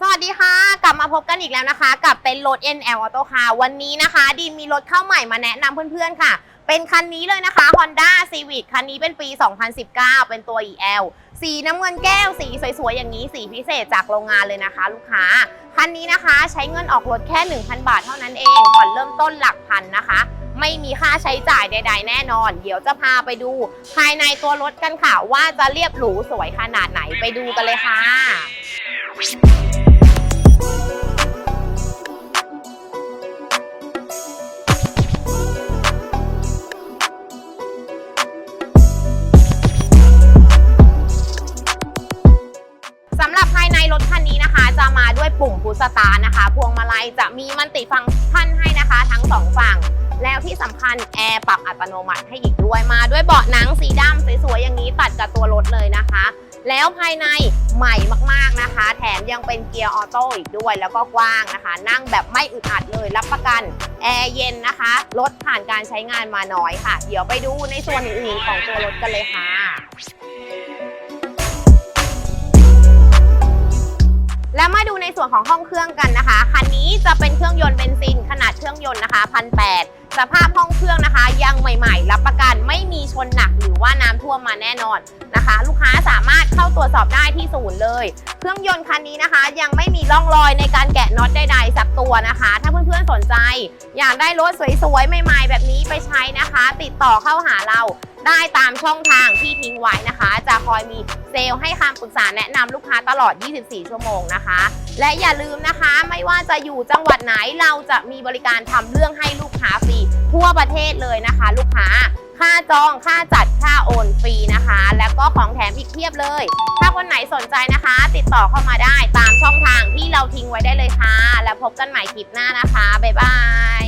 สวัสดีค่ะ กลับมาพบกันอีกแล้วนะคะ กับเต็นรถ NL Auto Car วันนี้นะคะดีมมีรถเข้าใหม่มาแนะนำเพื่อนๆค่ะ เป็นคันนี้เลยนะคะ Honda Civic คันนี้เป็นปี 2019 เป็นตัว EL สีน้ำเงินแก้ว สีสวยๆ อย่างนี้สีพิเศษจากโรงงานเลยนะคะ ลูกค้า คันนี้นะคะใช้เงินออกรถแค่ 1,000 บาทเท่านั้นเองผ่อนเริ่มต้นหลักพันนะคะ ไม่มีค่าใช้จ่ายใด ๆ แน่นอน เดี๋ยวจะพาไปดู ภายในตัวรถกันค่ะว่าจะเรียบหรูสวยขนาดไหนไปดูกันเลยค่ะ จะมาด้วยปุ่มพุชสตาร์นะคะ พวงมาลัยจะมีมันติฟังก์ชันให้นะคะ ทั้งสองฝั่ง แล้วที่สำคัญแอร์ปรับอัตโนมัติให้อีกด้วยมาด้วยเบาะหนังสีดำสวยๆอย่างนี้ตัดกับตัวรถเลยนะคะ แล้วภายในใหม่มากๆนะคะ แถมยังเป็นเกียร์ออโต้อีกด้วย แล้วก็กว้างนะคะ นั่งแบบไม่อึดอัดเลยรับประกันแอร์เย็นนะคะรถผ่านการใช้งานมาน้อยค่ะ เดี๋ยวไปดูในส่วนอื่นๆของตัวรถกันเลยค่ะ ส่วนของห้องเครื่องกันนะคะ คันนี้จะเป็นเครื่องยนต์เบนซินขนาดเครื่องยนต์นะคะพันแสภาพห้องเครื่องนะคะ ยังใหม่ ๆ รับประกันไม่มีชนหนักหรือว่าน้ำท่วมมาแน่นอนนะคะ ลูกค้าสามารถเข้าตรวจสอบได้ที่ศูนย์เลย เครื่องยนต์คันนี้นะคะ ยังไม่มีร่องรอยในการแกะน็อตใดๆสักตัวนะคะ ถ้าเพื่อนๆสนใจ อยากได้รถสวยๆใหม่ ๆ แบบนี้ไปใช้นะคะ ติดต่อเข้าหาเราได้ตามช่องทางที่ทิ้งไว้นะคะ จะคอยมีเซลล์ให้คำปรึกษาแนะนำลูกค้าตลอด 24 ชั่วโมงนะคะ และอย่าลืมนะคะ ไม่ว่าจะอยู่จังหวัดไหนเราจะมีบริการทำเรื่องให้ลูกค้าฟรีทั่วประเทศเลยนะคะ ลูกค้า ค่าจองค่าจัดค่าโอนฟรีนะคะ แล้วก็ของแถมอีกเพียบเลย ถ้าคนไหนสนใจนะคะ ติดต่อเข้ามาได้ตามช่องทางที่เราทิ้งไว้ได้เลยค่ะ แล้วพบกันใหม่คลิปหน้านะคะบ๊ายบาย